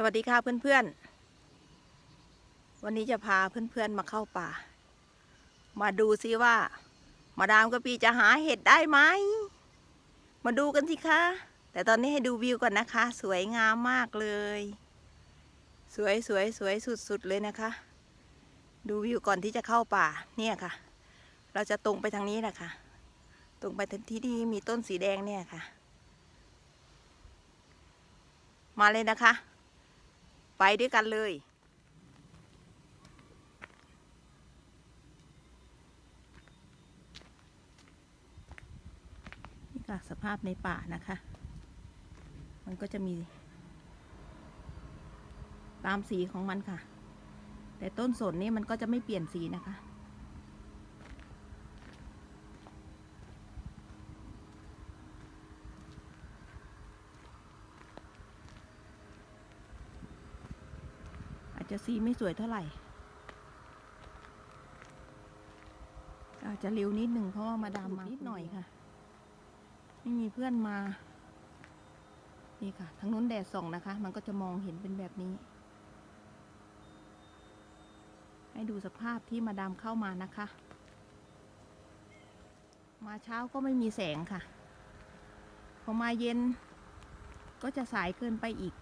สวัสดีค่ะเพื่อนๆ วันนี้จะพาเพื่อนๆมาเข้าป่า มาดูซิว่า มาดามกะปีจะหาเห็ดได้ไหม มาดูกันสิคะ แต่ตอนนี้ให้ดูวิวก่อนนะคะ สวยงามมากเลย สวยสวยสวยสุดๆเลยนะคะ ดูวิวก่อนที่จะเข้าป่าเนี่ยค่ะ เราจะตรงไปทางนี้แหละค่ะ ตรงไปที่ที่มีต้นสีแดงเนี่ยค่ะ มาเลยนะคะ ไปด้วยกันเลย นี่ค่ะสภาพในป่านะคะ มันก็จะมี ตามสีของมันค่ะ แต่ต้นสนนี่มันก็จะไม่เปลี่ยนสีนะคะ จจะสีไม่สวยเท่าไหร่ อาจจะเร็วนิดหนึ่งเพราะว่ามาดามมานิดหน่อยค่ะ ไม่มีเพื่อนมา นี่ค่ะทางนู้นแดดส่องนะคะ มันก็จะมองเห็นเป็นแบบนี้ ให้ดูสภาพที่มาดามเข้ามานะคะ มาเช้าก็ไม่มีแสงค่ะ พอมาเย็นก็จะสายเกินไปอีก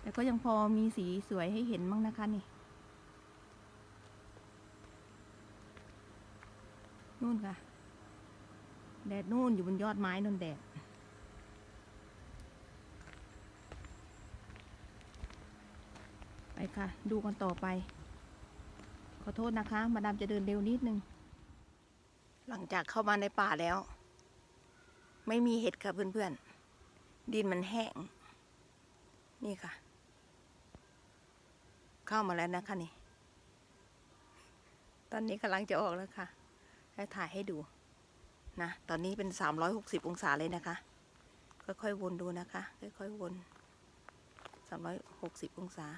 แต่ ก็ยังพอมีสีสวยให้เห็นบ้างนะคะนี่นู่นค่ะ แดดนู่นอยู่บนยอดไม้นู่นแดดไปค่ะ ดูกันต่อไป ขอโทษนะคะ มาดามจะเดินเร็วนิดนึง หลังจากเข้ามาในป่าแล้ว ไม่มีเห็ดค่ะเพื่อนๆ ดินมันแห้ง นี่ค่ะ เข้ามาแล้วนะคะนี่ ตอนนี้กำลังจะออกแล้วค่ะให้ถ่ายให้ดูนะ ตอนนี้เป็น360อยหกสิบองศาเลยนะคะ ค่อยๆวนดูนะคะ ค่อยๆวน360อยหกสิบองศา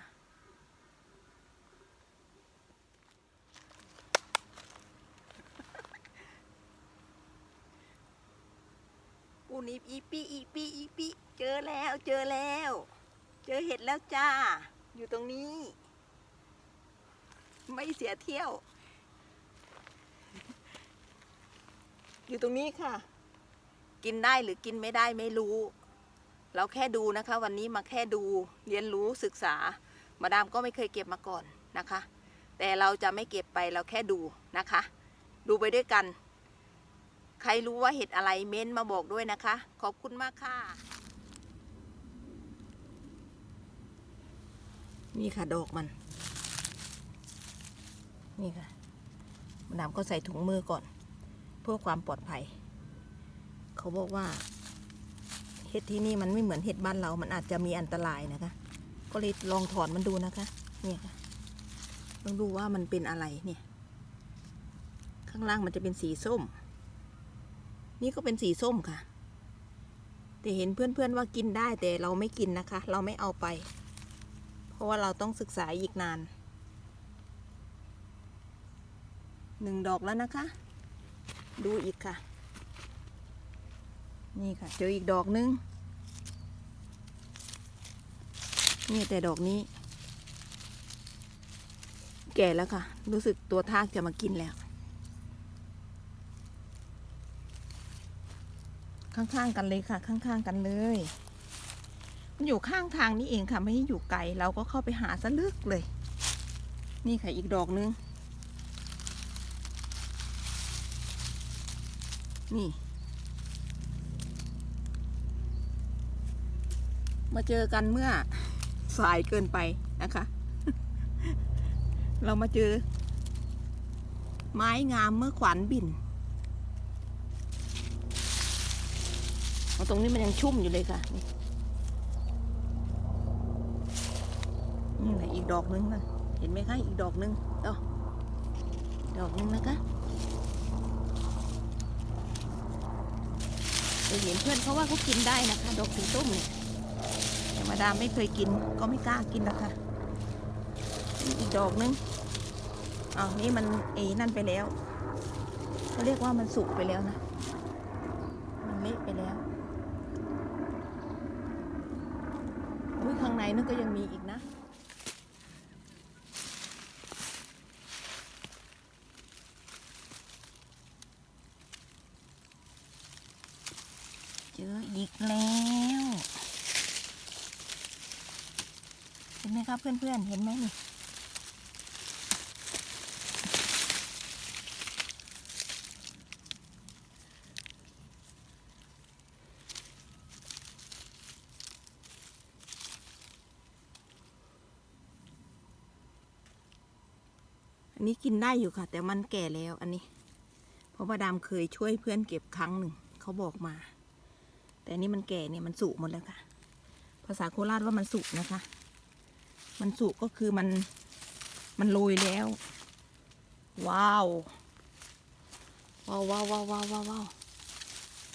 ปูนิบอีปีอีปีอีปีเจอแล้วเจอแล้ว เจอเห็ดแล้วจ้า อยู่ตรงนี้ ไม่เสียเที่ยว อยู่ตรงนี้ค่ะ กินได้หรือกินไม่ได้ไม่รู้ เราแค่ดูนะคะ วันนี้มาแค่ดูเรียนรู้ศึกษา มาดามก็ไม่เคยเก็บมาก่อนนะคะ แต่เราจะไม่เก็บไปเราแค่ดูนะคะ ดูไปด้วยกัน ใครรู้ว่าเห็ดอะไรเม้นต์มาบอกด้วยนะคะ ขอบคุณมากค่ะนี่ค่ะดอกมัน นี่ค่ะมาดามก็ใส่ถุงมือก่อน เพื่อความปลอดภัย เขาบอกว่า เห็ดที่นี่มันไม่เหมือนเห็ดบ้านเรา มันอาจจะมีอันตรายนะคะ ก็เลยลองถอนมันดูนะคะ เนี่ยค่ะลองดูว่ามันเป็นอะไรเนี่ย ข้างล่างมันจะเป็นสีส้ม นี่ก็เป็นสีส้มค่ะ แต่เห็นเพื่อนๆว่ากินได้แต่เราไม่กินนะคะ เราไม่เอาไป เพราะว่าเราต้องศึกษาอีกนาน หนึ่งดอกแล้วนะคะ ดูอีกค่ะ นี่ค่ะ เจออีกดอกนึง นี่แต่ดอกนี้ แก่แล้วค่ะ รู้สึกตัวทากจะมากินแล้ว ข้างๆกันเลยค่ะ ข้างๆกันเลย มันอยู่ข้างทางนี่เองค่ะ ไม่ให้อยู่ไกล เราก็เข้าไปหาซะลึกเลย นี่ค่ะอีกดอกนึง นี่ มาเจอกันเมื่อสายเกินไปนะคะ เรามาเจอ ไม้งามเมื่อขวัญบินเอาตรงนี้มันยังชุ่มอยู่เลยค่ะ นี่นี่แหละอีกดอกนึงนะเห็นไหมคะ อีกดอกนึงต่อดอกนึงนะคะ เคยเห็นเพื่อนเขาว่าเขากินได้นะคะดอกสีส้มเนี่ยแต่มาดามไม่เคยกินก็ไม่กล้ากินนะคะนี่อีกดอกนึงอ้าวนี่มันเอนั่นไปแล้วเขาเรียกว่ามันสุกไปแล้วนะ มันเละไปแล้วอุ้ยข้างในนั่นก็ยังมีอีกนะ เจออีกแล้วเห็นไหมครับเพื่อนๆเห็นไหมนี่อันนี้กินได้อยู่ค่ะ แต่มันแก่แล้วอันนี้ เพราะมาดามเคยช่วยเพื่อนเก็บครั้งหนึ่ง เขาบอกมา แต่นนี้มันแก่เนี่ยมันสุกหมดแล้วค่ะ ภาษาโคราชว่ามันสุกนะคะ มันสุกก็คือมันมันโรยแล้วว้าวว้าว ว้าวว้าวว้าวว้าวว้าว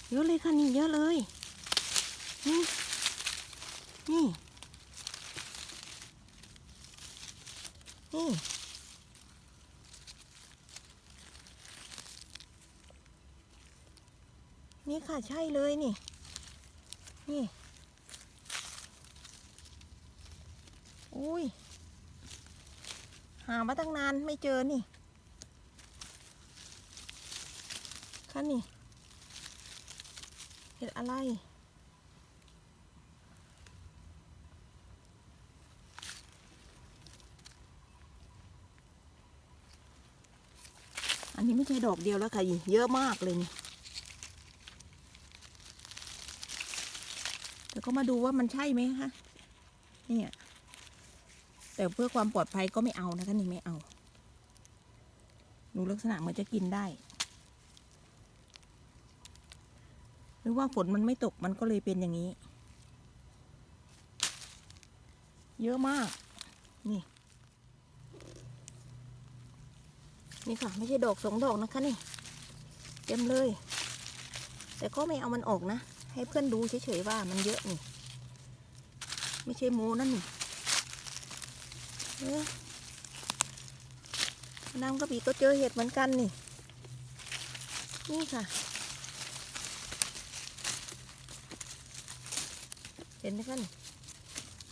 เยอะเลยค่ะนี่เยอะเลย นี่ นี่ นี่นี่ค่ะใช่เลยนี่ นี่ อุ้ย หามาตั้งนานไม่เจอนี่ค่ะนี่ เห็ดอะไร อันนี้ไม่ใช่ดอกเดียวแล้วค่ะ เยอะมากเลยนี่ แต่ ก็มาดูว่ามันใช่ไหมคะเนี่ยแต่เพื่อความปลอดภัยก็ไม่เอานะคะนี่ไม่เอาดูลักษณะเหมือนจะกินได้หรือว่าฝนมันไม่ตกมันก็เลยเป็นอย่างนี้ เยอะมาก นี่ นี่ค่ะ ไม่ใช่ดอกสองดอกนะคะนี่ เต็มเลย แต่ก็ไม่เอามันออกนะ ให้เพื่อนดูเฉยๆว่ามันเยอะนี่ ไม่ใช่โมนั่นนี่เออน้ำกระบี่ก็เจอเห็ดเหมือนกันนี่ นี่ค่ะ เห็นไหมคะนี่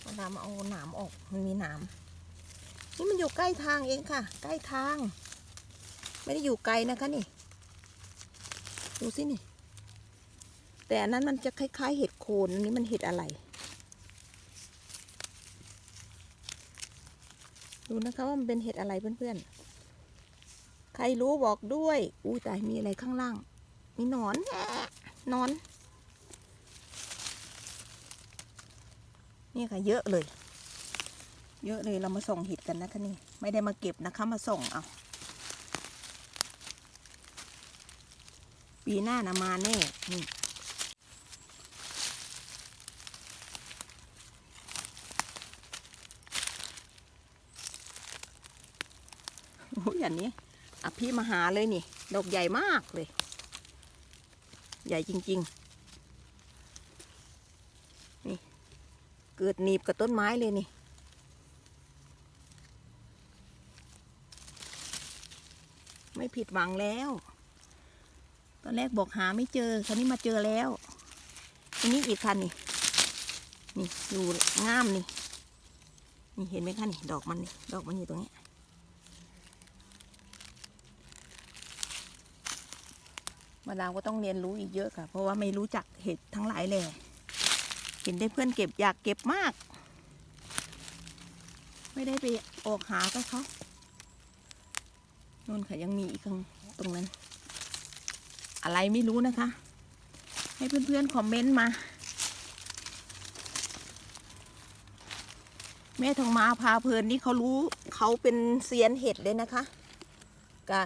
มาดามเอาหนามออก มันมีหนาม นี่มันอยู่ใกล้ทางเองค่ะ ใกล้ทาง ไม่ได้อยู่ไกลนะคะนี่ ดูสินี่ แต่อันนั้นมันจะคล้าย ๆ เห็ดโคนอันนี้มันเห็ดอะไร ดูนะคะว่ามันเป็นเห็ดอะไรเพื่อนๆ ใครรู้บอกด้วย อู้ตายมีอะไรข้างล่าง มีหนอนหนอน นี่ค่ะเยอะเลย เยอะเลยเรามาส่งเห็ดกันนะคะนี่ ไม่ได้มาเก็บนะคะมาส่งเอาปีหน้านะมาแน่นี่ โอ้ยอั นนี้อภิมหาเลยนี่ ดอกใหญ่มากเลย ใหญ่จริง ๆ นี่ เกิดหนีบกับต้นไม้เลยนี่ ไม่ผิดหวังแล้ว ตอนแรกบอกหาไม่เจอ คราวนี้มาเจอแล้วอันนี้อีกคันนี่นี่ดูงามนี่นี่เห็นไหมคะนี่ ดอกมันนี่ ดอกมันอยู่ตรงนี้ มาดามก็ต้องเรียนรู้อีกเยอะค่ะ เพราะว่าไม่รู้จักเห็ดทั้งหลายแหล่เห็นได้เพื่อนเก็บอยากเก็บมาก ไม่ได้ไปออกหาก็เขานู่นค่ะยังมีอีกข้างตรงนั้น อะไรไม่รู้นะคะ ให้เพื่อนๆคอมเมนต์มา แม่ทองมาพาเพลินนี่เขารู้เขาเป็นเซียนเห็ดเลยนะคะกะ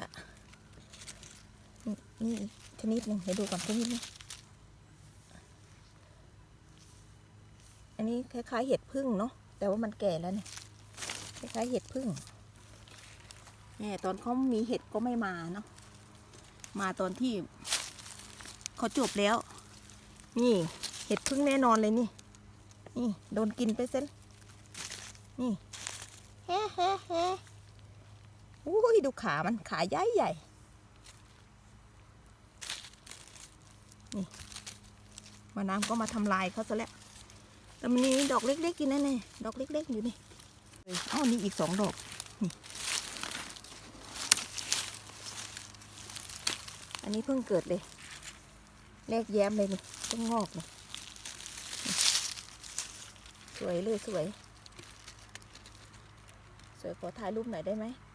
นี่ นิดหนึ่งเดี๋ยวดูก่อนชนิดนี้อันนี้คล้ายๆเห็ดพึ่งเนาะแต่ว่ามันแก่แล้วเนี่ยคล้ายๆเห็ดพึ่งเนี่ยตอนเขามีเห็ดก็ไม่มาเนาะมาตอนที่เขาจบแล้ว นี่เห็ดพึ่งแน่นอนเลยนี่ นี่โดนกินไปเส้นนี่เฮ้เฮ้เฮ้อุ้ยดูขามันขาใหญ่ใหญ่ นี่มาน้ำก็มาทำลายเขาซะแล้วแต่มันมีดอกเล็กๆกินนั่นแน่ดอกเล็ก ๆ อยู่นี่อ้าวนี่อีกสองดอกนี่อันนี้เพิ่งเกิดเลยแรกแย้มเลยนี่เพิ่งงอกเลยนี่สวยเลยสวย สวยขอถ่ายรูปหน่อยได้ไหมไ